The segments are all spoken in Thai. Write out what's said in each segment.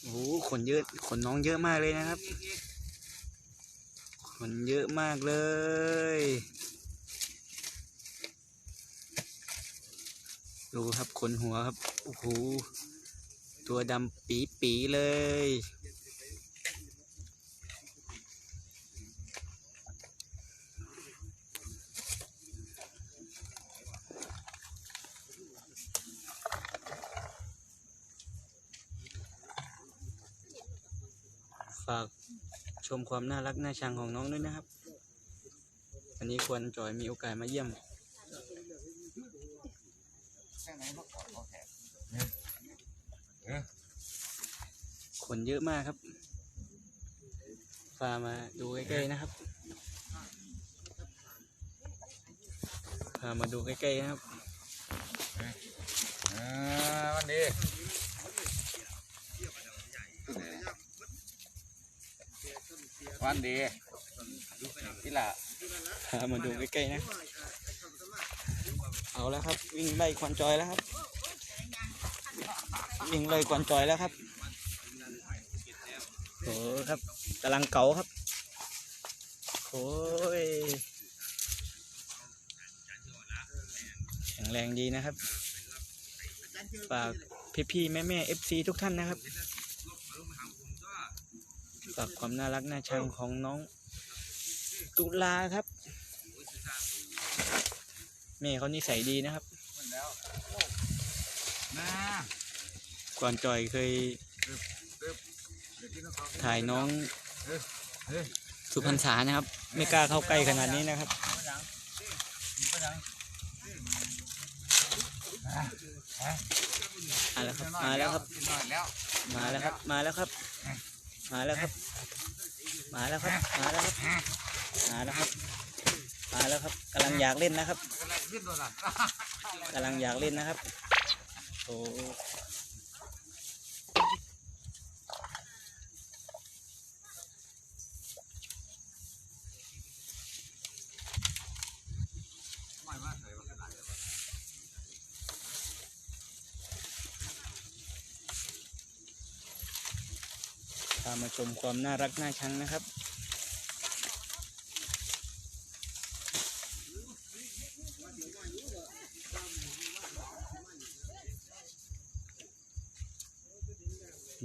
โอ้โหขนเยอะขนน้องเยอะมากเลยนะครับ ขนเยอะมากเลย ดูครับขนหัวครับ โอ้โห ตัวดำปีปีๆเลย ชมความน่ารักน่าชังของน้องด้วยนะครับวันนี้ควรจอยมีโอกาสมาเยี่ยมคนเยอะมากครับพามาดูใกล้ๆนะครับพามาดูใกล้ๆนะครับอ่าวันดี วันดีนี่ล่ะมาดูใกล้ๆนะ เอาแล้วครับ วิ่งไล่ควันจอยแล้วครับ วิ่งไล่ควันจอยแล้วครับโอ้ครับกำลังเก๋าครับโอ้ยแข็งแรงดีนะครับฝากพี่ๆแม่ๆเอฟซีทุกท่านนะครับ ฝากความน่ารักน่าชังของน้องตุลาครับ แม่เขานิสัยดีนะครับนะก่อนจอยเคยถ่ายน้องสุพรรษานะครับ ไม่กล้าเข้าใกล้ขนาดนี้นะครับมาแล้วครับ มาแล้วครับแล้วมาแล้วครับ มาแล้วครับ มาแล้วครับ มาแล้วครับ มาแล้วครับ มาแล้วครับ มาแล้วครับกำลังอยากเล่นนะครับกำลังอยากเล่นนะครับ โอ้ามาชมความน่ารักน่าชังนะครับ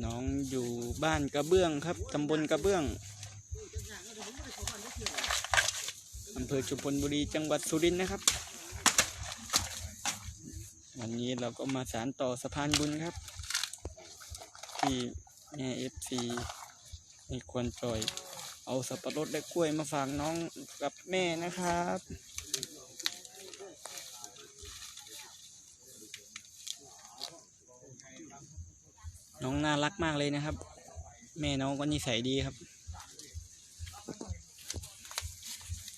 น้องอยู่บ้านกระเบื้องครับตำบลกระเบื้องอำเภอชุมพลบุรีจังหวัดสุรินทร์นะครับ วันนี้เราก็มาสารต่อสะพานบุญครับ ที่ แม่เอฟซีมีควรปล่อย เอาสับปะรดและกล้วยมาฝากน้องกับแม่นะครับน้องน่ารักมากเลยนะครับ แม่น้องก็นิสัยดีครับ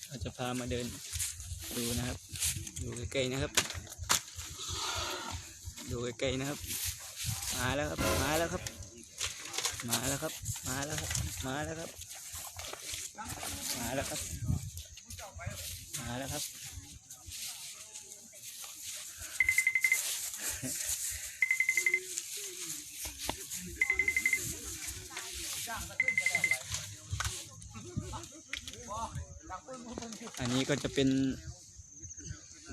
เราจะพามาเดินดูนะครับ ดูใกล้ๆนะครับ ดูใกล้ๆนะครับ มาแล้วครับ มาแล้วครับ มาแล้วครับ มาแล้วครับ มาแล้วครับ มาแล้วครับ มาแล้วครับ อันนี้ก็จะเป็น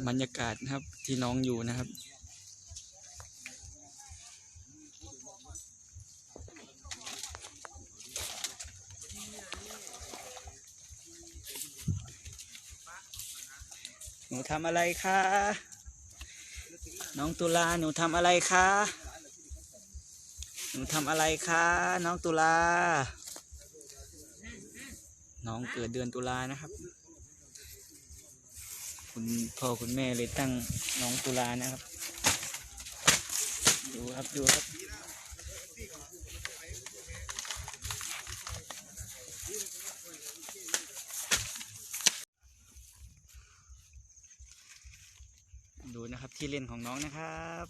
บรรยากาศนะครับที่น้องอยู่นะครับ นูทำอะไรคะ น้องตุลาหนูทำอะไรคะ หนูทำอะไรคะ น้องตุลา น้องเกิดเดือนตุลานะครับ คุณพ่อคุณแม่เลยตั้งน้องตุลานะครับ ดูครับดูครับ ดูนะครับ ที่เล่นของน้องนะครับ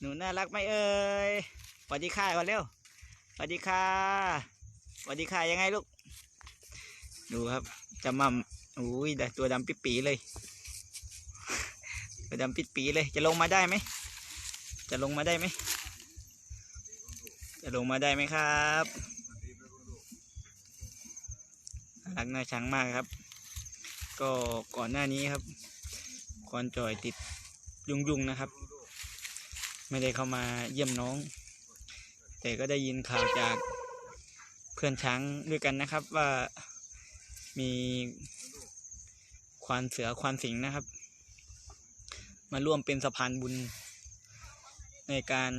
หนูน่ารักไหมเอ่ยสวัสดีค่ะก่อนเร็วสวัสดีค่ะสวัสดีค่ะยังไงลูก ดูครับจะมั่มอุ้ยแต่ตัวดำปิดปีเลย ตัวดำปิดปีเลย จะลงมาได้ไหม จะลงมาได้ไหม จะลงมาได้ไหมครับน่ารักน่าชังมากครับ ก็ก่อนหน้านี้ครับ ควานจอยติดยุ่งๆนะครับ ไม่ได้เข้ามาเยี่ยมน้อง แต่ก็ได้ยินข่าวจากเพื่อนช้างด้วยกันนะครับว่ามีควานเสือควานสิงนะครับ มาร่วมเป็นสะพานบุญ ในการ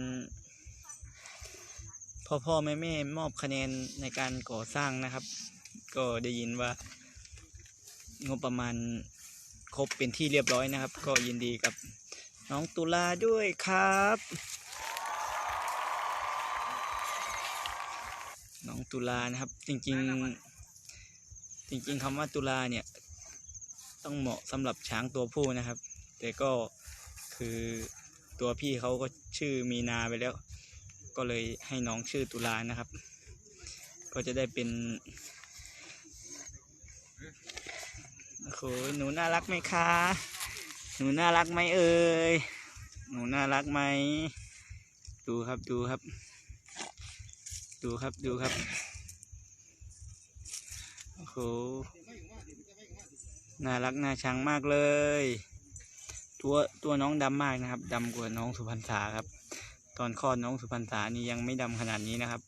พ่อพ่อแม่แม่มอบคะแนนในการก่อสร้างนะครับ ก็ได้ยินว่างบประมาณ ครบเป็นที่เรียบร้อยนะครับ ก็ยินดีกับน้องตุลาด้วยครับ น้องตุลานะครับ จริงๆ จริงๆคำว่าตุลาเนี่ย ต้องเหมาะสำหรับช้างตัวผู้นะครับ แต่ก็คือตัวพี่เขาก็ชื่อมีนาไปแล้ว ก็เลยให้น้องชื่อตุลานะครับ ก็จะได้เป็น โอ้โหหนูน่ารักไหมคะ หนูน่ารักไหมเอ่ย หนูน่ารักไหม ดูครับดูครับ ดูครับดูครับ โอ้โห น่ารักน่าชังมากเลย ตัวตัวน้องดำมากนะครับดำกว่าน้องสุพรรณษาครับ ตอนคลอดน้องสุพรรณษานี่ยังไม่ดำขนาดนี้นะครับ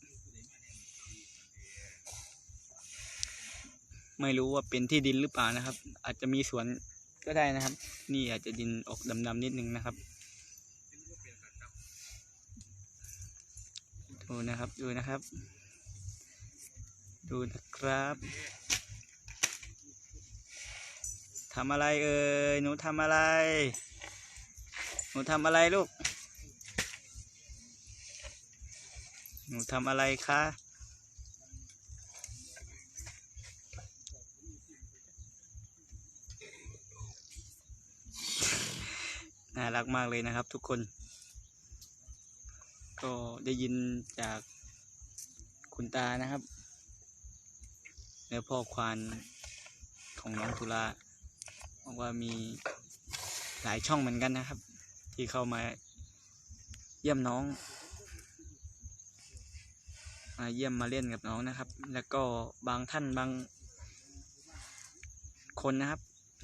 ไม่รู้ว่าเป็นที่ดินหรือเปล่านะครับ อาจจะมีสวนก็ได้นะครับ นี่อาจจะดินออกดำๆนิดนึงนะครับ ดูนะครับดูนะครับ ดูนะครับทำอะไรเอ่ยหนูทำอะไร หนูทำอะไรลูก หนูทำอะไรคะ น่ารักมากเลยนะครับ ทุกคน ก็ได้ยินจากคุณตานะครับ แล้วพ่อควานของน้องตุลาบอกว่ามีหลายช่องเหมือนกันนะครับ ที่เข้ามาเยี่ยมน้อง มาเยี่ยมมาเล่นกับน้องนะครับ แล้วก็บางท่านบางคนนะครับ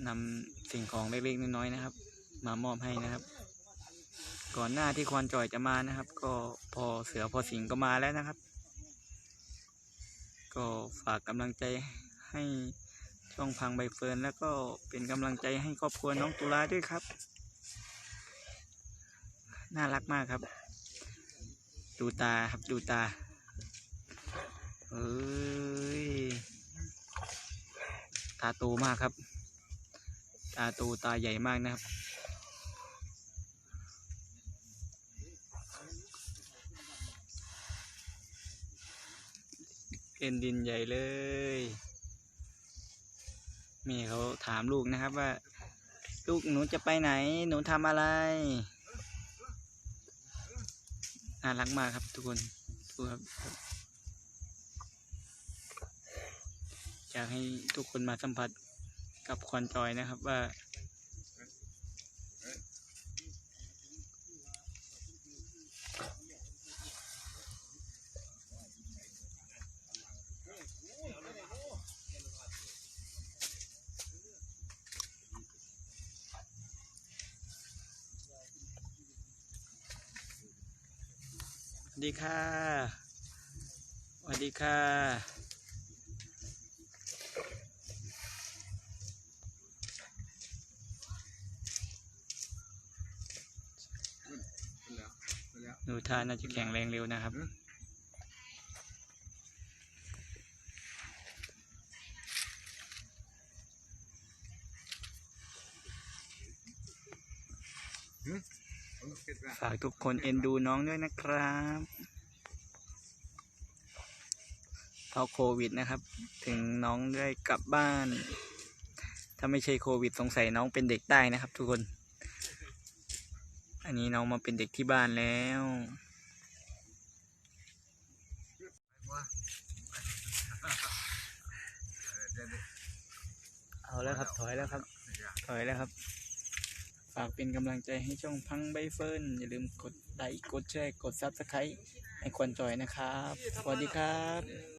นำสิ่งของเล็กๆน้อยๆนะครับ มามอบให้นะครับ ก่อนหน้าที่ควานจอยจะมานะครับ ก็พอเสือพอสิงก็มาแล้วนะครับ ก็ฝากกำลังใจให้ช่องพังใบเฟิร์นแล้วก็เป็นกำลังใจให้ครอบครัวน้องตุลาด้วยครับ น่ารักมากครับ ดูตาครับดูตาเอ้ยตาโตมากครับ ตาโตตาใหญ่มากนะครับ เป็นดินใหญ่เลยแม่เขาถามลูกนะครับว่า ลูกหนูจะไปไหน หนูทำอะไรน่ารักมากครับทุกคนดูครับอยากให้ทุกคนมาสัมผัสกับควันจอยนะครับว่า สวัสดีค่ะสวัสดีค่ะดูทาน่าจะแข็งแรงเร็วนะครับ ฝากทุกคนเอ็นดูน้องด้วยนะครับเพราะโควิดนะครับ ถึงน้องได้กลับบ้าน ถ้าไม่ใช่โควิดสงสัยน้องเป็นเด็กได้นะครับ ทุกคน อันนี้น้องมาเป็นเด็กที่บ้านแล้วเอาแล้วครับ ถอยแล้วครับ ถอยแล้วครับ ฝากเป็นกำลังใจให้ช่องพังใบเฟิร์นอย่าลืมกดไลค์กดแชร์กดซับสไครต์ให้ให้ควรจอยนะครับ สวัสดีครับ